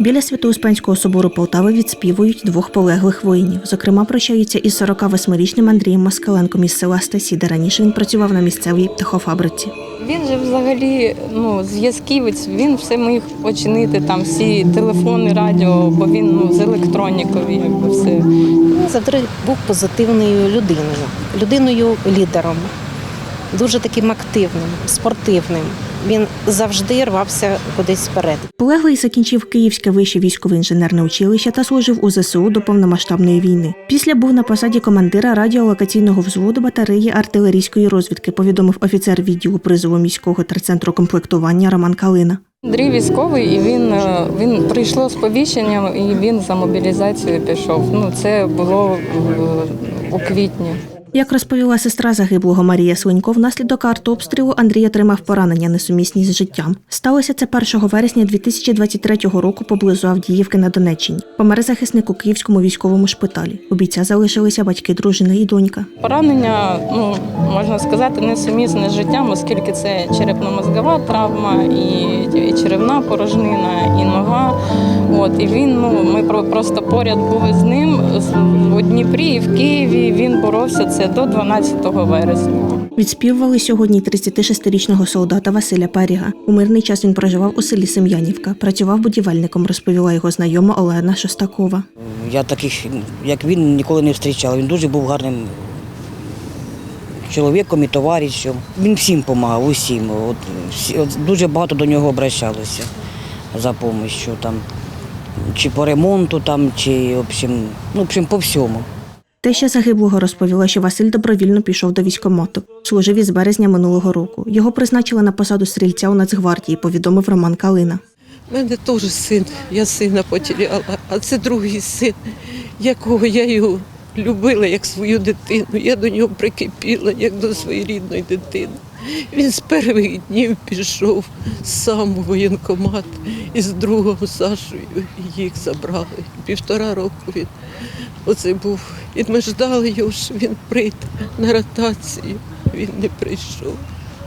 Біля Свято-Успенського собору Полтави відспівують двох полеглих воїнів. Зокрема, прощаються із 48-річним Андрієм Москаленком із села Стасі, де раніше він працював на місцевій птахофабриці. Він же взагалі ну, зв'язківець, він все міг починити там всі телефони, радіо, бо він ну, з електронікою, якби все. Він завжди був позитивною людиною, людиною лідером, дуже таким активним, спортивним. Він завжди рвався кудись вперед. Полеглий закінчив Київське вище військове інженерне училище та служив у ЗСУ до повномасштабної війни. Після був на посаді командира радіолокаційного взводу батареї артилерійської розвідки, повідомив офіцер відділу призову міського терцентру комплектування Роман Калина. Андрій військовий, і він, е, він прийшло сповіщення, і він за мобілізацію пішов. Ну, це було е, у квітні. Як розповіла сестра загиблого Марія Слинько, внаслідок артобстрілу Андрій отримав поранення несумісні з життям. Сталося це 1 вересня 2023 року поблизу Авдіївки на Донеччині. Помер захисник у Київському військовому шпиталі. У бійця залишилися батьки, дружина і донька. Поранення, ну можна сказати, несумісне з життям, оскільки це черепно-мозгова травма, і, і черевна порожнина, і нога. От і він, ну ми просто поряд були з ним у Дніпрі і в Києві. Він боровся це до 12 вересня. Відспівували сьогодні 36-річного солдата Василя Паріга. У мирний час він проживав у селі Сем'янівка. Працював будівельником, розповіла його знайома Олена Шостакова. Я таких, як він, ніколи не зустрічав. Він дуже був гарним чоловіком і товаришем. Він всім допомагав, усім. От, всі- от, дуже багато до нього обращалося за допомогою. Там, чи по ремонту, там, чи в общем, ну, в общем, по всьому. Теща загиблого розповіла, що Василь добровільно пішов до військкомату. Служив із березня минулого року. Його призначили на посаду стрільця у Нацгвардії, повідомив Роман Калина. У мене теж син, я сина потеряла, а це другий син, якого я його любила як свою дитину. Я до нього прикипіла, як до своєї рідної дитини. Він з перших днів пішов сам у воєнкомат і з другом Сашою їх забрали. Півтора року він оце був. І ми ждали його, що він прийде на ротацію. Він не прийшов.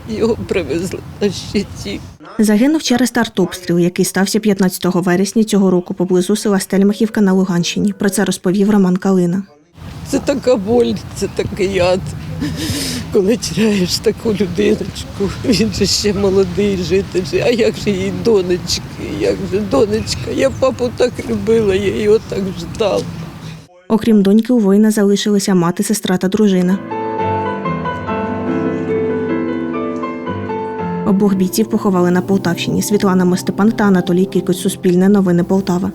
Його привезли на щиті. Загинув через артобстріл, який стався 15 вересня цього року поблизу села Стельмахівка на Луганщині. Про це розповів Роман Калина. Це така боль, це такий яд. Коли теряєш таку людиночку, він же ще молодий жити. же. А як же її донечки? Як же донечка? Я папу так любила, я його так ждала. Окрім доньки, у воїна залишилися мати, сестра та дружина. Обох бійців поховали на Полтавщині. Світлана Мостепан та Анатолій Кикоць. Суспільне новини Полтава.